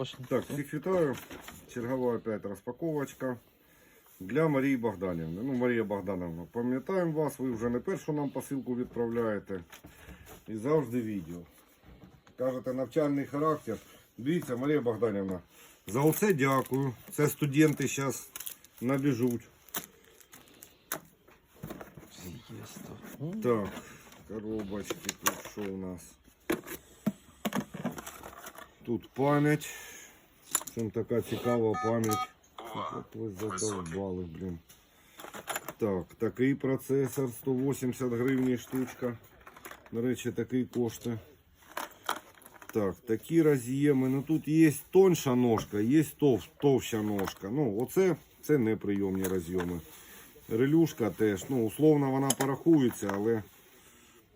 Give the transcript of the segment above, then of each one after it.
Так, всіх вітаю. Чергова опять розпаковочка для Марії Богданівни. Ну, Марія Богдановна, пам'ятаємо вас, ви вже не першу нам посилку відправляєте. І завжди відео. Кажете, навчальний характер. Дивіться, Марія Богданівна, за оце дякую. Це студенти зараз набіжуть. Так, коробочки, тут що у нас? Тут пам'ять. Чим така цікава пам'ять. Ви задовбали, блін. Так, такий процесор 180 гривень штучка. До речі, такий коштує. Так, такі роз'єми. Ну тут є тонша ножка, є тов, товща ножка. Ну, оце це неприйомні роз'єми. Релюшка теж. Ну, условно вона порахується, але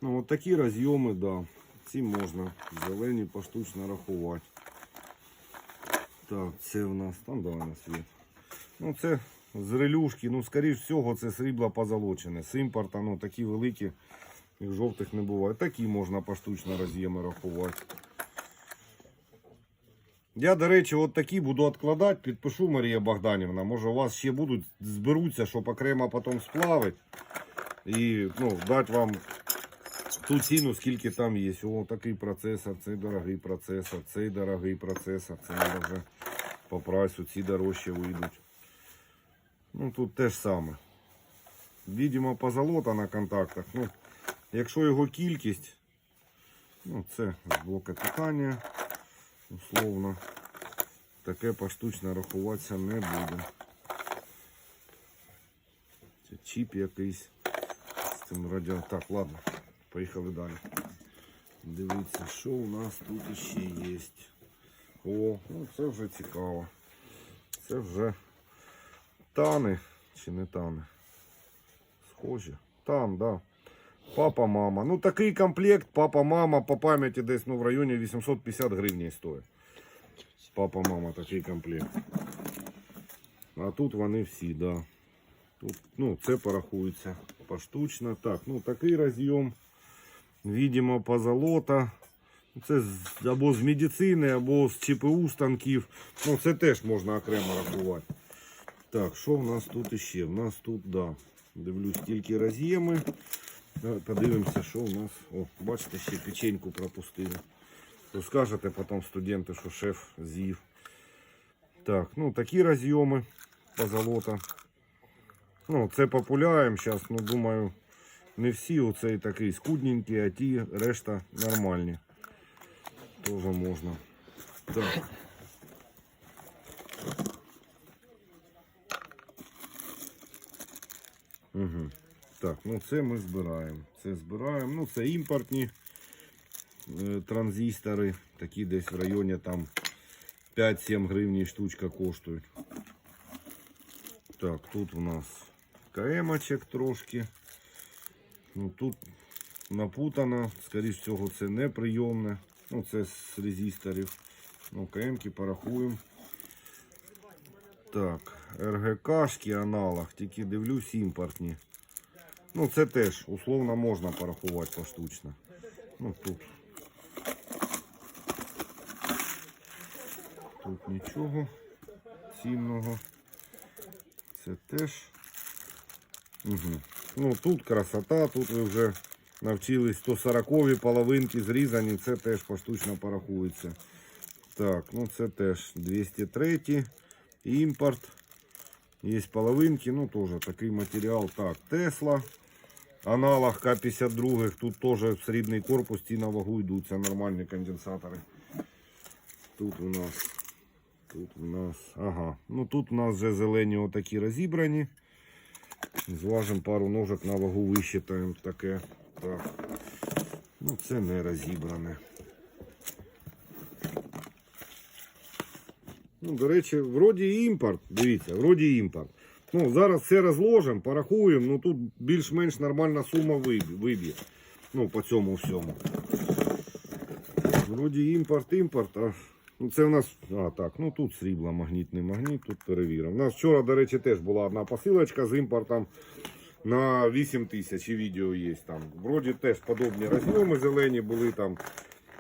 ну, от такі роз'єми, да. Ці можна зелені поштучно рахувати. Так, це в нас там давай на світ. Ну, це з релюшки, ну, скоріш всього, це срібло позолочене. З імпорта, ну, такі великі, їх жовтих не буває. Такі можна поштучно роз'єми рахувати. Я, до речі, от такі буду відкладати, підпишу Марія Богданівна. Може у вас ще будуть, зберуться, щоб окремо потім сплавити. І ну, дати вам ту ціну, скільки там є. О, такий процесор, цей дорогий процесор, цей дорогий процесор. Це вже по прайсу, ці дорожче вийдуть. Ну тут те ж саме. Відомо позолота на контактах. Ну, якщо його кількість, ну це з блока питання, условно, таке поштучно рахуватися не буде. Це чіп якийсь з цим радіо. Так, ладно. Поїхали далі. Дивіться, що у нас тут ще є. О, ну це вже цікаво. Це вже тани чи не тани. Схожі. Тан, да. Папа, мама. Ну такий комплект, папа, мама, по пам'яті десь ну, в районі 850 гривень стоїть. Папа, мама, такий комплект. А тут вони всі, да. Тут, ну, це порахується поштучно. Так, ну такий роз'єм. Видимо, позолота. Це або з медицини, або з ЧПУ станків. Ну, це теж можна окремо рахувати. Так, що в нас тут іще? У нас тут, да. Дивлюсь, тільки роз'єми. Подивимося, що у нас. О, бачите, ще печеньку пропустили. То скажете потім студенти, що шеф з'їв. Так, ну такі роз'єми позолота. Ну, це популяємо зараз, ну думаю, не всі оцей такий скудненький, а ті решта нормальні. Тоже можна. Так. Угу. Так, ну це ми збираємо. Це збираємо. Ну, це імпортні е, транзистори. Такі десь в районі там 5-7 гривень штучка коштують. Так, тут у нас КМочек трошки. Ну, тут напутано, скоріш всього, це неприйомне. Ну, це з резисторів. Ну, КМки порахуємо. Так, РГКшки аналог, тільки дивлюсь імпортні. Ну, це теж условно можна порахувати поштучно. Ну, тут. Тут нічого цінного. Це теж. Угу. Ну тут красота, тут ви вже навчились 140 половинки зрізані, це теж поштучно порахується. Так, ну це теж 203 імпорт. Є половинки, ну теж такий матеріал. Так, Тесла. Аналог К-52, тут теж срібний корпус, ті на вагу йдуть, це нормальні конденсатори. Тут у нас, тут у нас, ага, ну тут у нас вже зелені отакі розібрані. Зважимо пару ножок на вагу вищитаємо таке. Так. Ну це не розібране. Ну, до речі, вроді імпорт. Дивіться, вроді імпорт. Ну, зараз все розложимо, порахуємо, ну тут більш-менш нормальна сума виб'є. Ну, по цьому всьому. Вроді імпорт, імпорт, а це в нас. А, так, ну тут срібло, магнітний магніт, тут перевіримо. У нас вчора, до речі, теж була одна посилочка з імпортом на 8 тисяч і відео є там. Вроді теж подобні розйоми зелені були там.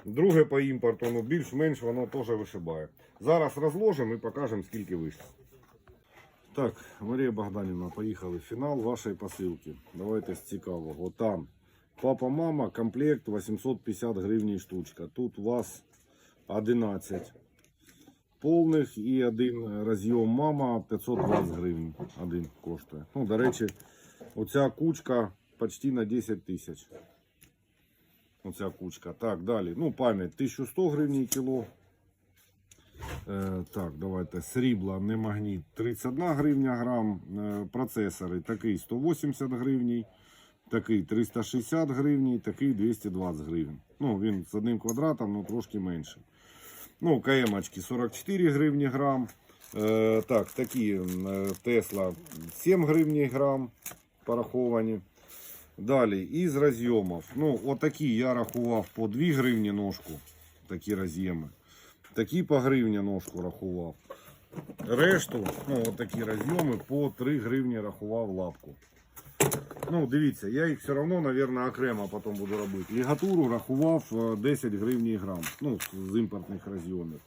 Друге по імпорту, ну більш-менш воно теж вишибає. Зараз розложимо і покажемо, скільки вийшло. Так, Марія Богданівна, поїхали. Фінал вашої посилки. Давайте з цікавого. Там папа, мама, комплект 850 гривень штучка. Тут у вас 11 повних і один розйом мама 520 гривень. Один коштує. Ну, до речі, оця кучка почти на 10 тисяч. Оця кучка. Так, далі. Ну, пам'ять 1100 гривень кіло. Е, так, давайте. Срібла, не магніт 31 гривня грам. Е, процесори такий 180 гривень, такий 360 гривень, такий 220 гривень. Ну, він з одним квадратом, ну трошки менше. Ну, КМ-очки 44 гривні грам. Е, так, такі е, Тесла 7 гривень грам пораховані. Далі, із розйомів. Ну, отакі я рахував по 2 гривні ножку. Такі роз'єми. Такі по гривні ножку рахував. Решту, ну, отакі розйоми по 3 гривні рахував лапку. Ну, дивіться, я їх все одно, мабуть, окремо потім буду робити. Лігатуру рахував е, 10 гривень грам. Ну, з- імпортних розйомів.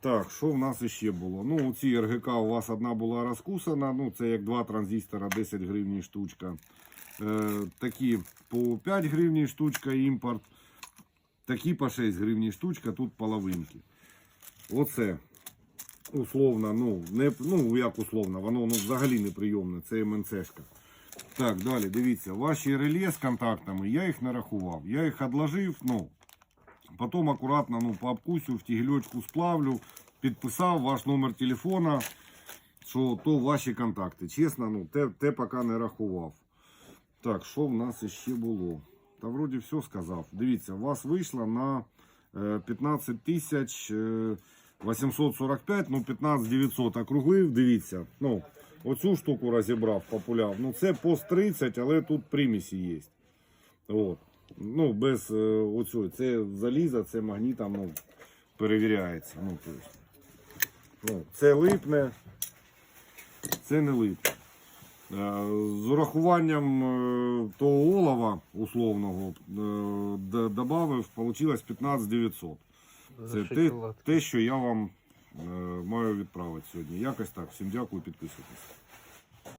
Так, що в нас ще було? Ну, у цій РГК у вас одна була розкусана. Ну, це як два транзистора, 10 гривень штучка. Е, такі по 5 гривень штучка імпорт. Такі по 6 гривень штучка, тут половинки. Оце условно, ну, не, ну як условно, воно ну, взагалі неприйомне, це МНЦшка. Так, далі, дивіться, ваші реле з контактами, я їх не рахував. Я їх відложив, ну, потім акуратно ну, по в тігельочку сплавлю, підписав ваш номер телефона, що то ваші контакти. Чесно, ну, те, те поки не рахував. Так, що в нас ще було? Та вроді все сказав. Дивіться, у вас вийшло на е, 15 тисяч е, 845, ну 15 900 округлив, дивіться. Ну, оцю штуку розібрав, популяв. Ну це пост 30, але тут примісі є. От. Ну, без е, оцього. Це заліза, це магнітом ну, перевіряється. Ну, то есть. ну, це липне, це не липне. Е, З урахуванням е, того олова условного д- добавив, вийшло 15 900. Це те, те, що я вам маю відправити сьогодні. Якось так. Всім дякую, підписуйтесь.